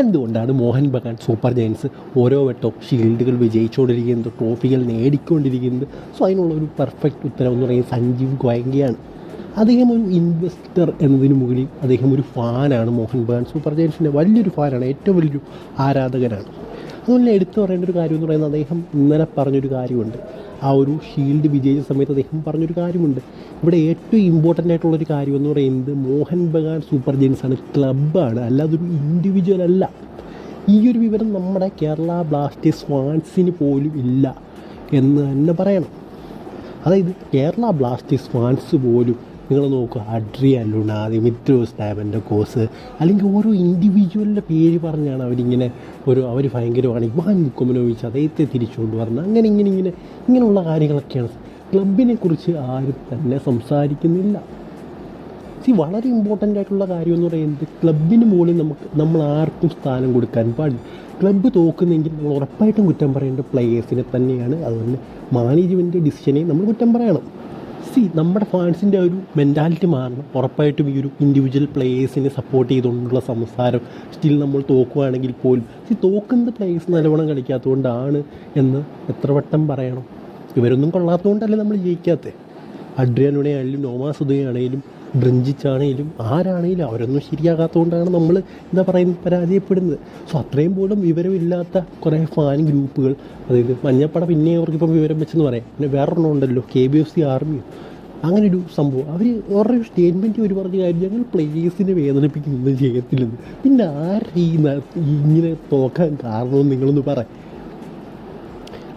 എന്തുകൊണ്ടാണ് Mohan Bagan super giants ഓരോ വട്ടവും ഷീൽഡുകൾ വിജയിച്ചുകൊണ്ടിരിക്കുന്നത് ട്രോഫികൾ നേടിക്കൊണ്ടിരിക്കുന്നത്? സോ അതിനുള്ള ഒരു പെർഫെക്റ്റ് ഉത്തരം എന്ന് പറയുന്നത് സഞ്ജീവ് ഗോയങ്കയാണ്. അദ്ദേഹം ഒരു ഇൻവെസ്റ്റർ എന്നതിന് മുകളിൽ അദ്ദേഹം ഒരു ഫാനാണ് മോഹൻ ബഗാൻ സൂപ്പർ ജയൻസിന്റെ വലിയൊരു ഫാനാണ് ഏറ്റവും വലിയൊരു ആരാധകനാണ്. അതുപോലെ എടുത്തു പറയേണ്ട ഒരു കാര്യം എന്ന് പറയുന്നത് അദ്ദേഹം ഇന്നലെ പറഞ്ഞൊരു കാര്യമുണ്ട്. ആ ഒരു ഷീൽഡ് വിജയിച്ച സമയത്ത് അദ്ദേഹം പറഞ്ഞൊരു കാര്യമുണ്ട്. ഇവിടെ ഏറ്റവും ഇമ്പോർട്ടന്റ് ആയിട്ടുള്ളൊരു കാര്യം എന്ന് പറയുന്നത് മോഹൻ ബഗാൻ സൂപ്പർ ജെയിൻസാണ് ക്ലബ്ബാണ് അല്ലാതെ ഒരു ഇൻഡിവിജ്വൽ അല്ല. ഈ ഒരു വിവരം നമ്മുടെ കേരള ബ്ലാസ്റ്റേഴ്സ് ഫാൻസിന് പോലും ഇല്ല എന്ന് തന്നെ പറയണം. അതായത് കേരള ബ്ലാസ്റ്റേഴ്സ് ഫാൻസ് പോലും നിങ്ങൾ നോക്കുക അഡ്രിയ ലുണ ദിമിത്രോസ് ഡാമന്റെ കോസ് അല്ലെങ്കിൽ ഓരോ ഇൻഡിവിജ്വലിന്റെ പേര് പറഞ്ഞാണ് അവരിങ്ങനെ ഒരു അവർ ഭയങ്കരമാണ്. ഇവാൻ മുക്കുമനോവിച്ച് അദ്ദേഹത്തെ തിരിച്ചുകൊണ്ട് പറഞ്ഞത് അങ്ങനെ ഇങ്ങനെ ഇങ്ങനെ ഇങ്ങനെയുള്ള കാര്യങ്ങളൊക്കെയാണ്. ക്ലബിനെ കുറിച്ച് ആരും തന്നെ സംസാരിക്കുന്നില്ല. സി വളരെ ഇമ്പോർട്ടന്റ് ആയിട്ടുള്ള കാര്യം എന്ന് പറയുന്നത് ക്ലബിന് മുകളിൽ നമുക്ക് നമ്മൾ ആർക്കും സ്ഥാനം കൊടുക്കാൻ പാടില്ല. ക്ലബ്ബ് തോക്കുന്നെങ്കിൽ നമ്മൾ ഉറപ്പായിട്ടും കുറ്റം പറയേണ്ട പ്ലേയേഴ്സിനെ തന്നെയാണ്. അതുപോലെ മാനേജ്മെന്റ് ഡിസിഷനെ നമ്മൾ കുറ്റം പറയണം. സി നമ്മുടെ ഫാൻസിന്റെ ഒരു മെന്റാലിറ്റി മാറണം. ഉറപ്പായിട്ടും ഈ ഒരു ഇൻഡിവിജ്വൽ പ്ലേയേഴ്സിനെ സപ്പോർട്ട് ചെയ്തുകൊണ്ടുള്ള സംസാരം സ്റ്റിൽ നമ്മൾ തോക്കുവാണെങ്കിൽ പോലും. സി തോക്കുന്ന പ്ലേയേഴ്സ് നല്ലവണ്ണം കളിക്കാത്തതുകൊണ്ടാണ് എന്ന് എത്ര വട്ടം പറയണം. ഇവരൊന്നും കൊള്ളാത്തതുകൊണ്ടല്ലേ നമ്മൾ ജയിക്കാത്തത് അഡ്രിയാനുടെ ആണെങ്കിലും നോമാസ് ഉദയാണെങ്കിലും ബ്രഞ്ചിച്ചാണെങ്കിലും ആരാണെങ്കിലും അവരൊന്നും ശരിയാകാത്തതുകൊണ്ടാണ് നമ്മൾ എന്താ പറയുന്നത് പരാജയപ്പെടുന്നത്. സോ അത്രയും പോലും വിവരമില്ലാത്ത കുറേ ഫാൻ ഗ്രൂപ്പുകൾ അതായത് മഞ്ഞപ്പട പിന്നെ അവർക്കിപ്പം വിവരം വെച്ചെന്ന് പറയാം. പിന്നെ വേറൊരെണ്ണം ഉണ്ടല്ലോ K B F C army അങ്ങനെ ഒരു സംഭവം. അവർ ഓരോ സ്റ്റേറ്റ്മെന്റ് ഒരു പറഞ്ഞ കാര്യം ഞങ്ങൾ പ്ലേയേഴ്സിനെ വേദനിപ്പിക്കുന്നൊന്നും ചെയ്യത്തില്ലെന്ന് പിന്നെ ഈ ഇങ്ങനെ തോക്കാൻ കാരണമെന്ന് നിങ്ങളൊന്ന് പറയാം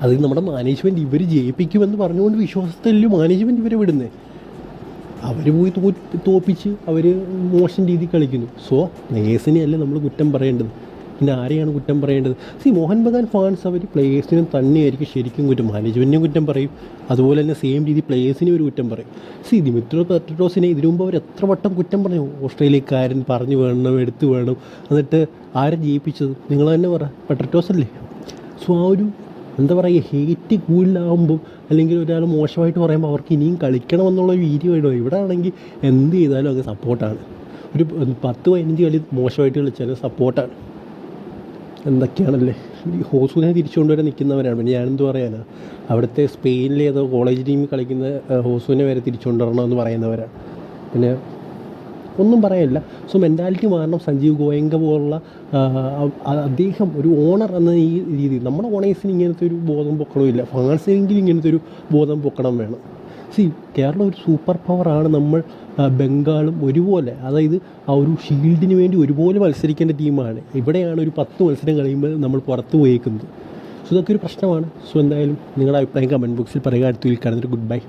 അത് നമ്മുടെ മാനേജ്മെന്റ് ഇവർ ജയിപ്പിക്കുമെന്ന് പറഞ്ഞുകൊണ്ട് വിശ്വാസത്തിലും മാനേജ്മെന്റ് ഇവരെ വിടുന്നത് അവർ പോയി തോ തോപ്പിച്ച് അവർ മോശം രീതിയിൽ കളിക്കുന്നു. സോ പ്ലേയേഴ്സിനെ അല്ലേ നമ്മൾ കുറ്റം പറയേണ്ടത്? പിന്നെ ആരെയാണ് കുറ്റം പറയേണ്ടത്? സി മോഹൻ ബഗാൻ ഫാൻസ് അവർ പ്ലേയേഴ്സിനും തന്നെയായിരിക്കും ശരിക്കും കുറ്റം മാനേജ്മെന്റിനും കുറ്റം പറയും. അതുപോലെ തന്നെ സെയിം രീതി പ്ലേയേഴ്സിനും ഒരു കുറ്റം പറയും. സി ദിമിത്രോ പെട്രോസിനെ ഇതിനു മുമ്പ് അവർ എത്ര വട്ടം കുറ്റം പറഞ്ഞു? ഓസ്ട്രേലിയക്കാരൻ പറഞ്ഞു വേണം എടുത്തു വേണം. എന്നിട്ട് ആരെ ജയിപ്പിച്ചത്? നിങ്ങൾ തന്നെ പറ. പെട്രോസ് അല്ലേ സോ ആ ഒരു എന്താ പറയുക ഹേറ്റ് കൂടുതലാകുമ്പോൾ അല്ലെങ്കിൽ ഒരാൾ മോശമായിട്ട് പറയുമ്പോൾ അവർക്ക് ഇനിയും കളിക്കണമെന്നുള്ള വീര്യം വേണോ ഇവിടെ ആണെങ്കിൽ എന്ത് ചെയ്താലും അങ്ങ് സപ്പോർട്ടാണ് ഒരു പത്ത് പതിനഞ്ച് കളി മോശമായിട്ട് കളിച്ചാലും സപ്പോർട്ടാണ് എന്തൊക്കെയാണല്ലേ? ഈ ഹോസൂനെ തിരിച്ചുകൊണ്ടുവരെ നിൽക്കുന്നവരാണ്. പിന്നെ ഞാനെന്ത് പറയാനാ? അവിടുത്തെ സ്പെയിനിലെ ഏതോ കോളേജ് ടീമിൽ കളിക്കുന്ന ഹോസൂനെ വരെ തിരിച്ചുകൊണ്ടുവരണമെന്ന് പറയുന്നവരാണ്. പിന്നെ ഒന്നും പറയാനില്ല സോ മെന്റാലിറ്റി മാറണം. സഞ്ജീവ് ഗോയങ്ക പോലുള്ള അദ്ദേഹം ഒരു ഓണർ എന്ന ഈ രീതിയിൽ നമ്മുടെ ഓണേഴ്സിന് ഇങ്ങനത്തെ ഒരു ബോധം പൊക്കണമില്ല. ഫാൻസിനെങ്കിലും ഇങ്ങനത്തെ ഒരു ബോധം പൊക്കണം വേണം. സി കേരളം ഒരു സൂപ്പർ പവറാണ് നമ്മൾ ബംഗാളും ഒരുപോലെ അതായത് ആ ഒരു ഷീൽഡിന് വേണ്ടി ഒരുപോലെ മത്സരിക്കേണ്ട ടീമാണ്. ഇവിടെയാണ് ഒരു പത്ത് മത്സരം കഴിയുമ്പോൾ നമ്മൾ പുറത്തു പോയേക്കുന്നത്. സോ ഇതൊക്കെ ഒരു പ്രശ്നമാണ്. സോ എന്തായാലും നിങ്ങളുടെ അഭിപ്രായം കമന്റ് ബോക്സിൽ പറയുക. അടുത്ത് വിൽക്കാനൊരു ഗുഡ് ബൈ